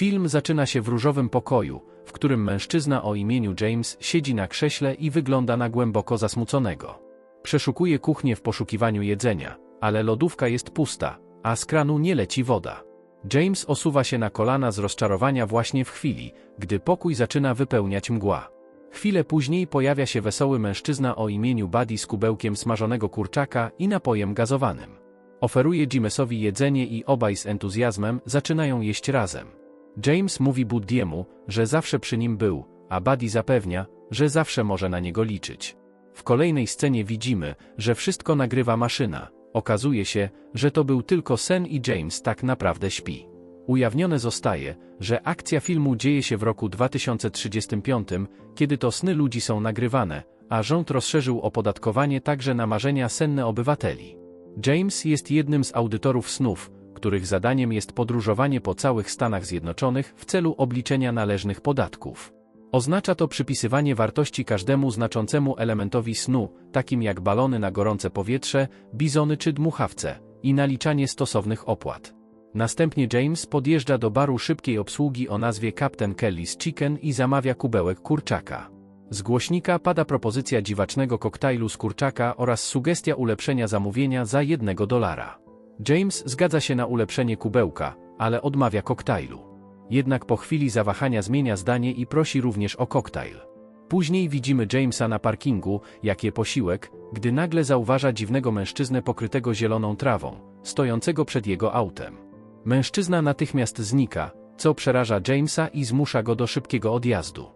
Film zaczyna się w różowym pokoju, w którym mężczyzna o imieniu James siedzi na krześle i wygląda na głęboko zasmuconego. Przeszukuje kuchnię w poszukiwaniu jedzenia, ale lodówka jest pusta, a z kranu nie leci woda. James osuwa się na kolana z rozczarowania właśnie w chwili, gdy pokój zaczyna wypełniać mgła. Chwilę później pojawia się wesoły mężczyzna o imieniu Buddy z kubełkiem smażonego kurczaka i napojem gazowanym. Oferuje Jimesowi jedzenie i obaj z entuzjazmem zaczynają jeść razem. James mówi Buddiemu, że zawsze przy nim był, a Buddy zapewnia, że zawsze może na niego liczyć. W kolejnej scenie widzimy, że wszystko nagrywa maszyna. Okazuje się, że to był tylko sen i James tak naprawdę śpi. Ujawnione zostaje, że akcja filmu dzieje się w roku 2035, kiedy to sny ludzi są nagrywane, a rząd rozszerzył opodatkowanie także na marzenia senne obywateli. James jest jednym z audytorów snów, których zadaniem jest podróżowanie po całych Stanach Zjednoczonych w celu obliczenia należnych podatków. Oznacza to przypisywanie wartości każdemu znaczącemu elementowi snu, takim jak balony na gorące powietrze, bizony czy dmuchawce, i naliczanie stosownych opłat. Następnie James podjeżdża do baru szybkiej obsługi o nazwie Captain Kelly's Chicken i zamawia kubełek kurczaka. Z głośnika pada propozycja dziwacznego koktajlu z kurczaka oraz sugestia ulepszenia zamówienia za jednego dolara. James zgadza się na ulepszenie kubełka, ale odmawia koktajlu. Jednak po chwili zawahania zmienia zdanie i prosi również o koktajl. Później widzimy Jamesa na parkingu, jak je posiłek, gdy nagle zauważa dziwnego mężczyznę pokrytego zieloną trawą, stojącego przed jego autem. Mężczyzna natychmiast znika, co przeraża Jamesa i zmusza go do szybkiego odjazdu.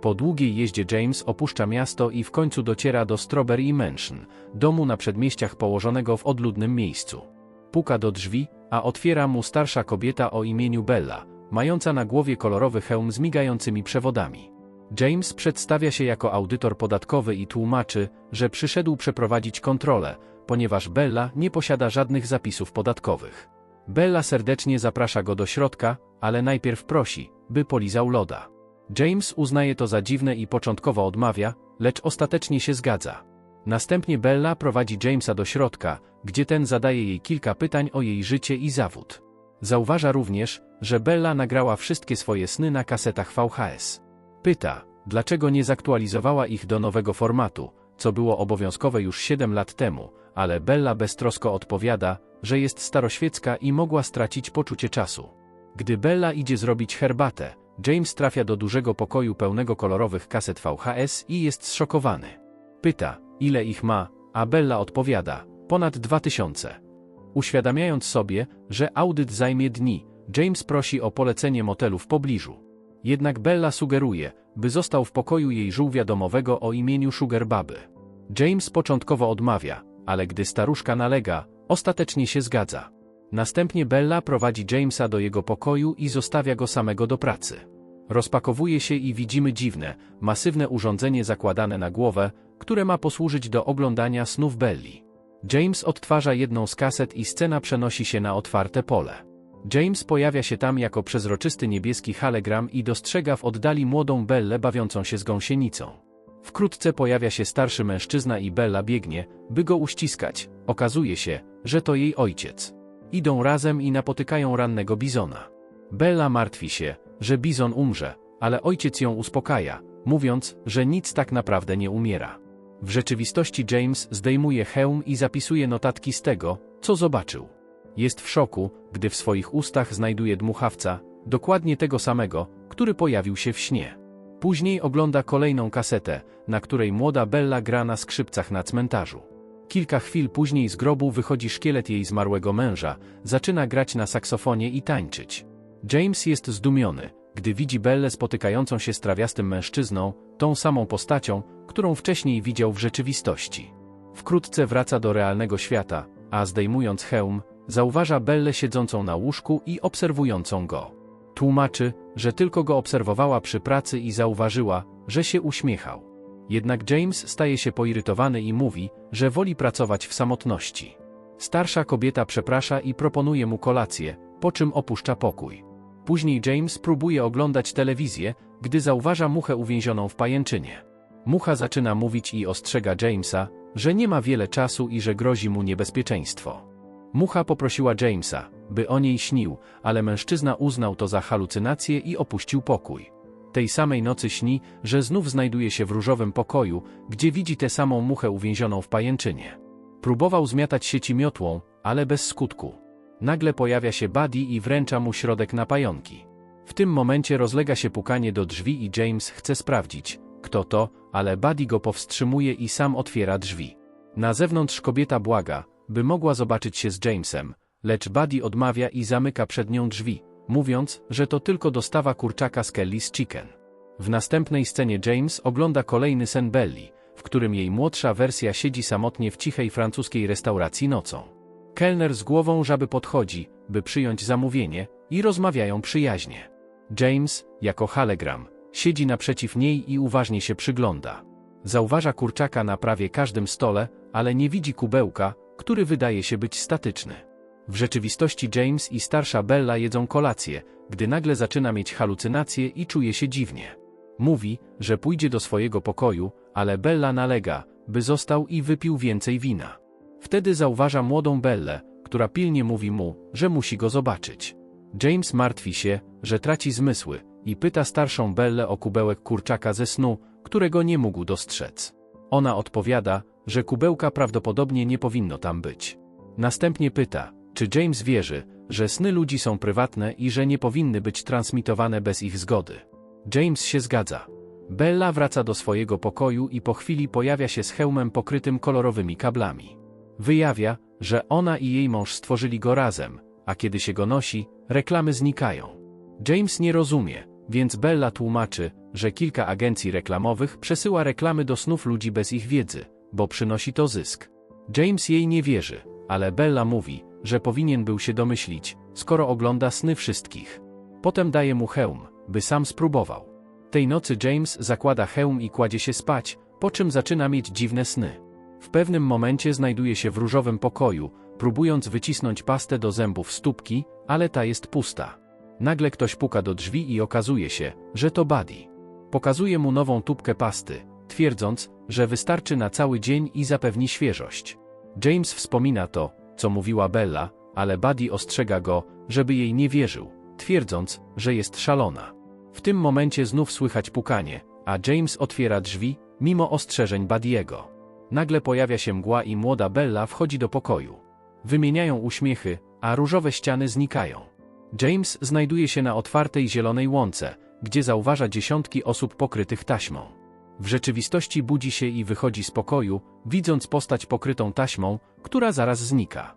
Po długiej jeździe James opuszcza miasto i w końcu dociera do Strawberry Mansion, domu na przedmieściach położonego w odludnym miejscu. Puka do drzwi, a otwiera mu starsza kobieta o imieniu Bella, mająca na głowie kolorowy hełm z migającymi przewodami. James przedstawia się jako audytor podatkowy i tłumaczy, że przyszedł przeprowadzić kontrolę, ponieważ Bella nie posiada żadnych zapisów podatkowych. Bella serdecznie zaprasza go do środka, ale najpierw prosi, by polizał loda. James uznaje to za dziwne i początkowo odmawia, lecz ostatecznie się zgadza. Następnie Bella prowadzi Jamesa do środka, gdzie ten zadaje jej kilka pytań o jej życie i zawód. Zauważa również, że Bella nagrała wszystkie swoje sny na kasetach VHS. Pyta, dlaczego nie zaktualizowała ich do nowego formatu, co było obowiązkowe już 7 lat temu, ale Bella beztrosko odpowiada, że jest staroświecka i mogła stracić poczucie czasu. Gdy Bella idzie zrobić herbatę, James trafia do dużego pokoju pełnego kolorowych kaset VHS i jest zszokowany. Pyta, ile ich ma, a Bella odpowiada, ponad 2000. Uświadamiając sobie, że audyt zajmie dni, James prosi o polecenie motelu w pobliżu. Jednak Bella sugeruje, by został w pokoju jej żółwia domowego o imieniu Sugar Baby. James początkowo odmawia, ale gdy staruszka nalega, ostatecznie się zgadza. Następnie Bella prowadzi Jamesa do jego pokoju i zostawia go samego do pracy. Rozpakowuje się i widzimy dziwne, masywne urządzenie zakładane na głowę, które ma posłużyć do oglądania snów Belli. James odtwarza jedną z kaset i scena przenosi się na otwarte pole. James pojawia się tam jako przezroczysty niebieski halegram i dostrzega w oddali młodą Bellę bawiącą się z gąsienicą. Wkrótce pojawia się starszy mężczyzna i Bella biegnie, by go uściskać. Okazuje się, że to jej ojciec. Idą razem i napotykają rannego bizona. Bella martwi się, że bizon umrze, ale ojciec ją uspokaja, mówiąc, że nic tak naprawdę nie umiera. W rzeczywistości James zdejmuje hełm i zapisuje notatki z tego, co zobaczył. Jest w szoku, gdy w swoich ustach znajduje dmuchawca, dokładnie tego samego, który pojawił się w śnie. Później ogląda kolejną kasetę, na której młoda Bella gra na skrzypcach na cmentarzu. Kilka chwil później z grobu wychodzi szkielet jej zmarłego męża, zaczyna grać na saksofonie i tańczyć. James jest zdumiony, gdy widzi Bellę spotykającą się z trawiastym mężczyzną, tą samą postacią, którą wcześniej widział w rzeczywistości. Wkrótce wraca do realnego świata, a zdejmując hełm, zauważa Bellę siedzącą na łóżku i obserwującą go. Tłumaczy, że tylko go obserwowała przy pracy i zauważyła, że się uśmiechał. Jednak James staje się poirytowany i mówi, że woli pracować w samotności. Starsza kobieta przeprasza i proponuje mu kolację, po czym opuszcza pokój. Później James próbuje oglądać telewizję, gdy zauważa muchę uwięzioną w pajęczynie. Mucha zaczyna mówić i ostrzega Jamesa, że nie ma wiele czasu i że grozi mu niebezpieczeństwo. Mucha poprosiła Jamesa, by o niej śnił, ale mężczyzna uznał to za halucynację i opuścił pokój. Tej samej nocy śni, że znów znajduje się w różowym pokoju, gdzie widzi tę samą muchę uwięzioną w pajęczynie. Próbował zmiatać sieci miotłą, ale bez skutku. Nagle pojawia się Buddy i wręcza mu środek na pająki. W tym momencie rozlega się pukanie do drzwi i James chce sprawdzić, kto to, ale Buddy go powstrzymuje i sam otwiera drzwi. Na zewnątrz kobieta błaga, by mogła zobaczyć się z Jamesem, lecz Buddy odmawia i zamyka przed nią drzwi, mówiąc, że to tylko dostawa kurczaka z Kelly's Chicken. W następnej scenie James ogląda kolejny sen Belly, w którym jej młodsza wersja siedzi samotnie w cichej francuskiej restauracji nocą. Kelner z głową żaby podchodzi, by przyjąć zamówienie, i rozmawiają przyjaźnie. James, jako halegram, siedzi naprzeciw niej i uważnie się przygląda. Zauważa kurczaka na prawie każdym stole, ale nie widzi kubełka, który wydaje się być statyczny. W rzeczywistości James i starsza Bella jedzą kolację, gdy nagle zaczyna mieć halucynacje i czuje się dziwnie. Mówi, że pójdzie do swojego pokoju, ale Bella nalega, by został i wypił więcej wina. Wtedy zauważa młodą Bellę, która pilnie mówi mu, że musi go zobaczyć. James martwi się, że traci zmysły i pyta starszą Bellę o kubełek kurczaka ze snu, którego nie mógł dostrzec. Ona odpowiada, że kubełka prawdopodobnie nie powinno tam być. Następnie pyta, czy James wierzy, że sny ludzi są prywatne i że nie powinny być transmitowane bez ich zgody. James się zgadza. Bella wraca do swojego pokoju i po chwili pojawia się z hełmem pokrytym kolorowymi kablami. Wyjawia, że ona i jej mąż stworzyli go razem, a kiedy się go nosi, reklamy znikają. James nie rozumie, więc Bella tłumaczy, że kilka agencji reklamowych przesyła reklamy do snów ludzi bez ich wiedzy, bo przynosi to zysk. James jej nie wierzy, ale Bella mówi, że powinien był się domyślić, skoro ogląda sny wszystkich. Potem daje mu hełm, by sam spróbował. Tej nocy James zakłada hełm i kładzie się spać, po czym zaczyna mieć dziwne sny. W pewnym momencie znajduje się w różowym pokoju, próbując wycisnąć pastę do zębów stópki, ale ta jest pusta. Nagle ktoś puka do drzwi i okazuje się, że to Buddy. Pokazuje mu nową tubkę pasty, twierdząc, że wystarczy na cały dzień i zapewni świeżość. James wspomina to, co mówiła Bella, ale Buddy ostrzega go, żeby jej nie wierzył, twierdząc, że jest szalona. W tym momencie znów słychać pukanie, a James otwiera drzwi, mimo ostrzeżeń Buddiego. Nagle pojawia się mgła i młoda Bella wchodzi do pokoju. Wymieniają uśmiechy, a różowe ściany znikają. James znajduje się na otwartej zielonej łące, gdzie zauważa dziesiątki osób pokrytych taśmą. W rzeczywistości budzi się i wychodzi z pokoju, widząc postać pokrytą taśmą, która zaraz znika.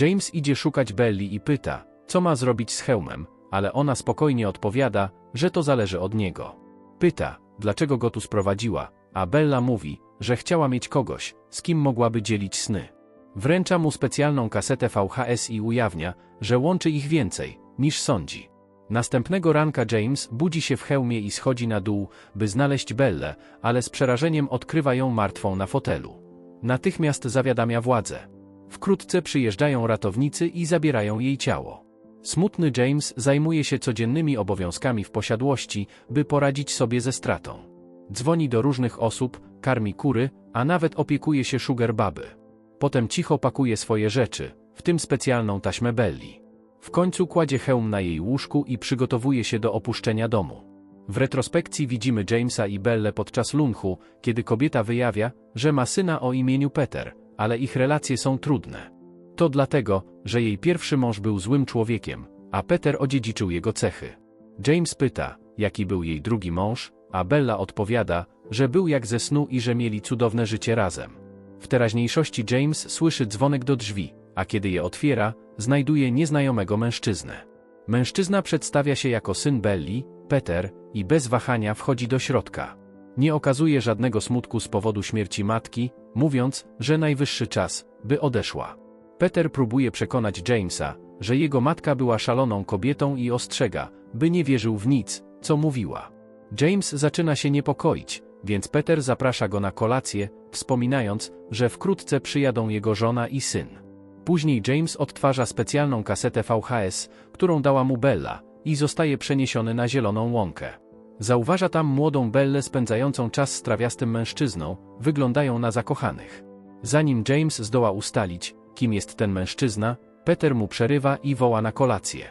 James idzie szukać Belly i pyta, co ma zrobić z hełmem, ale ona spokojnie odpowiada, że to zależy od niego. Pyta, dlaczego go tu sprowadziła, a Bella mówi, że chciała mieć kogoś, z kim mogłaby dzielić sny. Wręcza mu specjalną kasetę VHS i ujawnia, że łączy ich więcej, niż sądzi. Następnego ranka James budzi się w hełmie i schodzi na dół, by znaleźć Bellę, ale z przerażeniem odkrywa ją martwą na fotelu. Natychmiast zawiadamia władzę. Wkrótce przyjeżdżają ratownicy i zabierają jej ciało. Smutny James zajmuje się codziennymi obowiązkami w posiadłości, by poradzić sobie ze stratą. Dzwoni do różnych osób, karmi kury, a nawet opiekuje się sugar baby. Potem cicho pakuje swoje rzeczy, w tym specjalną taśmę Belli. W końcu kładzie hełm na jej łóżku i przygotowuje się do opuszczenia domu. W retrospekcji widzimy Jamesa i Belle podczas lunchu, kiedy kobieta wyjawia, że ma syna o imieniu Peter, ale ich relacje są trudne. To dlatego, że jej pierwszy mąż był złym człowiekiem, a Peter odziedziczył jego cechy. James pyta, jaki był jej drugi mąż, a Bella odpowiada, że był jak ze snu i że mieli cudowne życie razem. W teraźniejszości James słyszy dzwonek do drzwi, a kiedy je otwiera, znajduje nieznajomego mężczyznę. Mężczyzna przedstawia się jako syn Belli, Peter, i bez wahania wchodzi do środka. Nie okazuje żadnego smutku z powodu śmierci matki, mówiąc, że najwyższy czas, by odeszła. Peter próbuje przekonać Jamesa, że jego matka była szaloną kobietą i ostrzega, by nie wierzył w nic, co mówiła. James zaczyna się niepokoić, więc Peter zaprasza go na kolację, wspominając, że wkrótce przyjadą jego żona i syn. Później James odtwarza specjalną kasetę VHS, którą dała mu Bella, i zostaje przeniesiony na zieloną łąkę. Zauważa tam młodą Bellę spędzającą czas z trawiastym mężczyzną, wyglądają na zakochanych. Zanim James zdoła ustalić, kim jest ten mężczyzna, Peter mu przerywa i woła na kolację.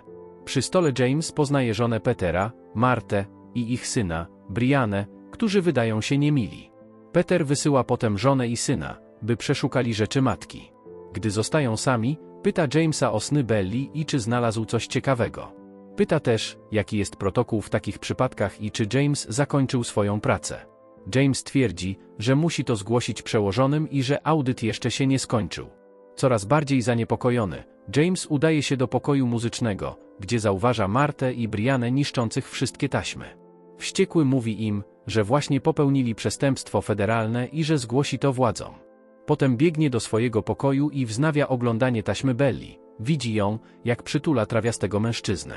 Przy stole James poznaje żonę Petera, Martę i ich syna, Brianę, którzy wydają się niemili. Peter wysyła potem żonę i syna, by przeszukali rzeczy matki. Gdy zostają sami, pyta Jamesa o sny Belli i czy znalazł coś ciekawego. Pyta też, jaki jest protokół w takich przypadkach i czy James zakończył swoją pracę. James twierdzi, że musi to zgłosić przełożonym i że audyt jeszcze się nie skończył. Coraz bardziej zaniepokojony, James udaje się do pokoju muzycznego, gdzie zauważa Martę i Brianę niszczących wszystkie taśmy. Wściekły mówi im, że właśnie popełnili przestępstwo federalne i że zgłosi to władzom. Potem biegnie do swojego pokoju i wznawia oglądanie taśmy Belli. Widzi ją, jak przytula trawiastego mężczyznę.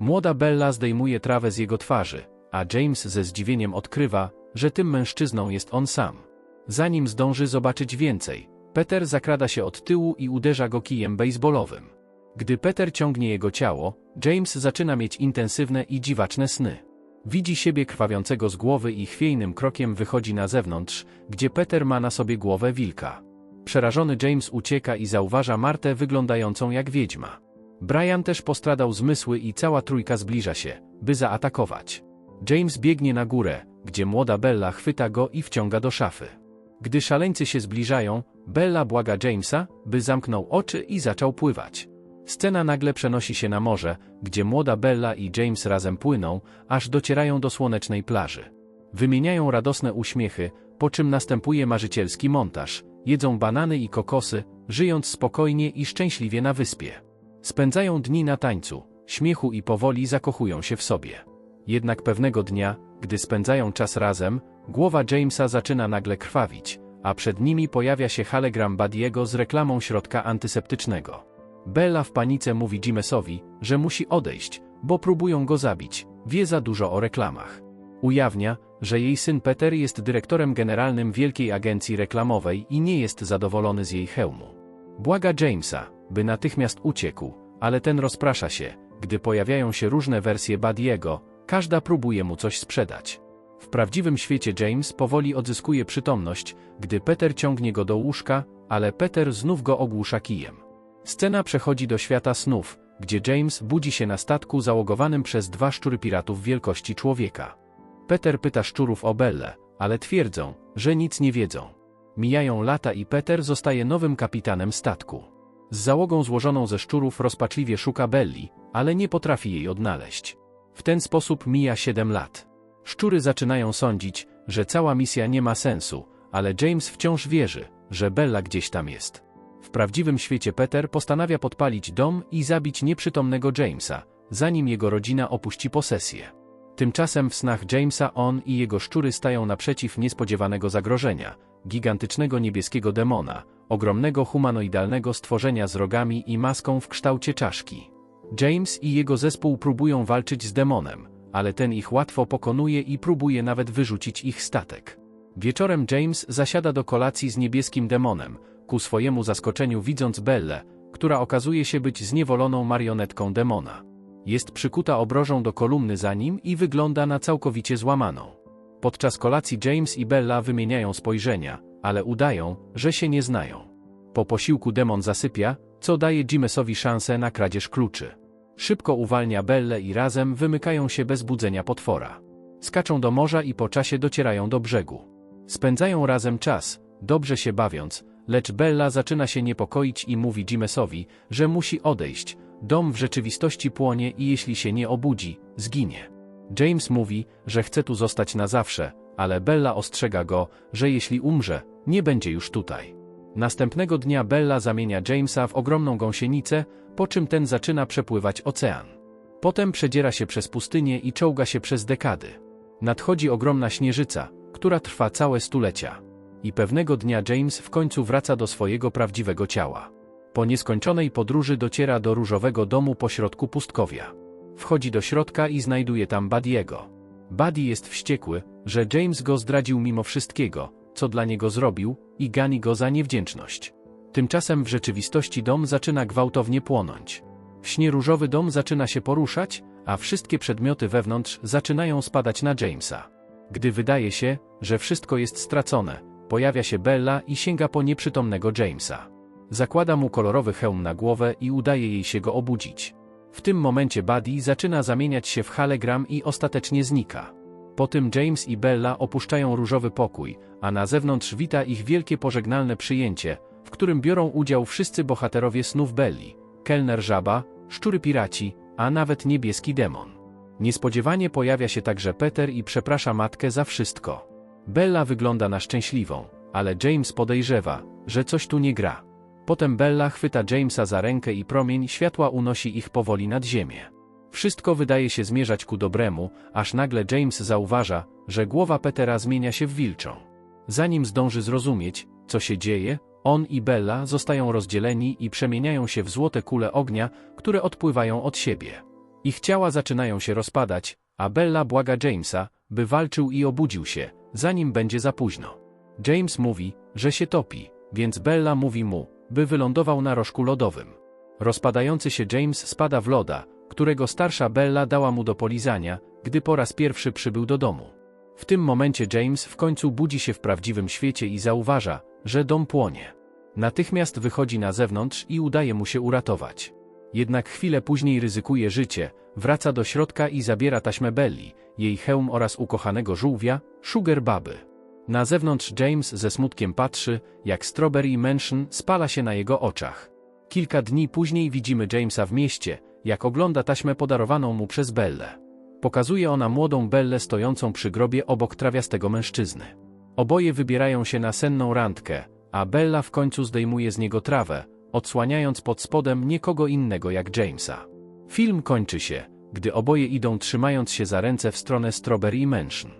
Młoda Bella zdejmuje trawę z jego twarzy, a James ze zdziwieniem odkrywa, że tym mężczyzną jest on sam. Zanim zdąży zobaczyć więcej, Peter zakrada się od tyłu i uderza go kijem baseballowym. Gdy Peter ciągnie jego ciało, James zaczyna mieć intensywne i dziwaczne sny. Widzi siebie krwawiącego z głowy i chwiejnym krokiem wychodzi na zewnątrz, gdzie Peter ma na sobie głowę wilka. Przerażony James ucieka i zauważa Martę wyglądającą jak wiedźma. Brian też postradał zmysły i cała trójka zbliża się, by zaatakować. James biegnie na górę, gdzie młoda Bella chwyta go i wciąga do szafy. Gdy szaleńcy się zbliżają, Bella błaga Jamesa, by zamknął oczy i zaczął pływać. Scena nagle przenosi się na morze, gdzie młoda Bella i James razem płyną, aż docierają do słonecznej plaży. Wymieniają radosne uśmiechy, po czym następuje marzycielski montaż. Jedzą banany i kokosy, żyjąc spokojnie i szczęśliwie na wyspie. Spędzają dni na tańcu, śmiechu i powoli zakochują się w sobie. Jednak pewnego dnia, gdy spędzają czas razem, głowa Jamesa zaczyna nagle krwawić, a przed nimi pojawia się halegram Badiego z reklamą środka antyseptycznego. Bella w panice mówi Jamesowi, że musi odejść, bo próbują go zabić, wie za dużo o reklamach. Ujawnia, że jej syn Peter jest dyrektorem generalnym wielkiej agencji reklamowej i nie jest zadowolony z jej hełmu. Błaga Jamesa, by natychmiast uciekł, ale ten rozprasza się, gdy pojawiają się różne wersje Badiego, każda próbuje mu coś sprzedać. W prawdziwym świecie James powoli odzyskuje przytomność, gdy Peter ciągnie go do łóżka, ale Peter znów go ogłusza kijem. Scena przechodzi do świata snów, gdzie James budzi się na statku załogowanym przez dwa szczury piratów wielkości człowieka. Peter pyta szczurów o Bellę, ale twierdzą, że nic nie wiedzą. Mijają lata i Peter zostaje nowym kapitanem statku. Z załogą złożoną ze szczurów rozpaczliwie szuka Belli, ale nie potrafi jej odnaleźć. W ten sposób mija 7 lat. Szczury zaczynają sądzić, że cała misja nie ma sensu, ale James wciąż wierzy, że Bella gdzieś tam jest. W prawdziwym świecie Peter postanawia podpalić dom i zabić nieprzytomnego Jamesa, zanim jego rodzina opuści posesję. Tymczasem w snach Jamesa on i jego szczury stają naprzeciw niespodziewanego zagrożenia gigantycznego niebieskiego demona, ogromnego humanoidalnego stworzenia z rogami i maską w kształcie czaszki. James i jego zespół próbują walczyć z demonem, ale ten ich łatwo pokonuje i próbuje nawet wyrzucić ich statek. Wieczorem James zasiada do kolacji z niebieskim demonem, ku swojemu zaskoczeniu widząc Bellę, która okazuje się być zniewoloną marionetką demona. Jest przykuta obrożą do kolumny za nim i wygląda na całkowicie złamaną. Podczas kolacji James i Bella wymieniają spojrzenia, ale udają, że się nie znają. Po posiłku demon zasypia, co daje Jamesowi szansę na kradzież kluczy. Szybko uwalnia Bellę i razem wymykają się bez budzenia potwora. Skaczą do morza i po czasie docierają do brzegu. Spędzają razem czas, dobrze się bawiąc, lecz Bella zaczyna się niepokoić i mówi Jamesowi, że musi odejść. Dom w rzeczywistości płonie i jeśli się nie obudzi, zginie. James mówi, że chce tu zostać na zawsze, ale Bella ostrzega go, że jeśli umrze, nie będzie już tutaj. Następnego dnia Bella zamienia Jamesa w ogromną gąsienicę, po czym ten zaczyna przepływać ocean. Potem przedziera się przez pustynię i czołga się przez dekady. Nadchodzi ogromna śnieżyca, która trwa całe stulecia. I pewnego dnia James w końcu wraca do swojego prawdziwego ciała. Po nieskończonej podróży dociera do różowego domu pośrodku pustkowia. Wchodzi do środka i znajduje tam Badiego. Buddy jest wściekły, że James go zdradził mimo wszystkiego, co dla niego zrobił, i gani go za niewdzięczność. Tymczasem w rzeczywistości dom zaczyna gwałtownie płonąć. W śnie różowy dom zaczyna się poruszać, a wszystkie przedmioty wewnątrz zaczynają spadać na Jamesa. Gdy wydaje się, że wszystko jest stracone, pojawia się Bella i sięga po nieprzytomnego Jamesa. Zakłada mu kolorowy hełm na głowę i udaje jej się go obudzić. W tym momencie Buddy zaczyna zamieniać się w hologram i ostatecznie znika. Po tym James i Bella opuszczają różowy pokój, a na zewnątrz wita ich wielkie pożegnalne przyjęcie, w którym biorą udział wszyscy bohaterowie snów Belli, kelner żaba, szczury piraci, a nawet niebieski demon. Niespodziewanie pojawia się także Peter i przeprasza matkę za wszystko. Bella wygląda na szczęśliwą, ale James podejrzewa, że coś tu nie gra. Potem Bella chwyta Jamesa za rękę i promień światła unosi ich powoli nad ziemię. Wszystko wydaje się zmierzać ku dobremu, aż nagle James zauważa, że głowa Petera zmienia się w wilczą. Zanim zdąży zrozumieć, co się dzieje, on i Bella zostają rozdzieleni i przemieniają się w złote kule ognia, które odpływają od siebie. Ich ciała zaczynają się rozpadać, a Bella błaga Jamesa, by walczył i obudził się, zanim będzie za późno. James mówi, że się topi, więc Bella mówi mu, by wylądował na rożku lodowym. Rozpadający się James spada w loda, którego starsza Bella dała mu do polizania, gdy po raz pierwszy przybył do domu. W tym momencie James w końcu budzi się w prawdziwym świecie i zauważa, że dom płonie. Natychmiast wychodzi na zewnątrz i udaje mu się uratować. Jednak chwilę później ryzykuje życie, wraca do środka i zabiera taśmę Belli, jej hełm oraz ukochanego żółwia, Sugar Baby. Na zewnątrz James ze smutkiem patrzy, jak Strawberry Mansion spala się na jego oczach. Kilka dni później widzimy Jamesa w mieście, jak ogląda taśmę podarowaną mu przez Bellę. Pokazuje ona młodą Bellę stojącą przy grobie obok trawiastego mężczyzny. Oboje wybierają się na senną randkę, a Bella w końcu zdejmuje z niego trawę, odsłaniając pod spodem nikogo innego jak Jamesa. Film kończy się, gdy oboje idą trzymając się za ręce w stronę Strawberry Mansion.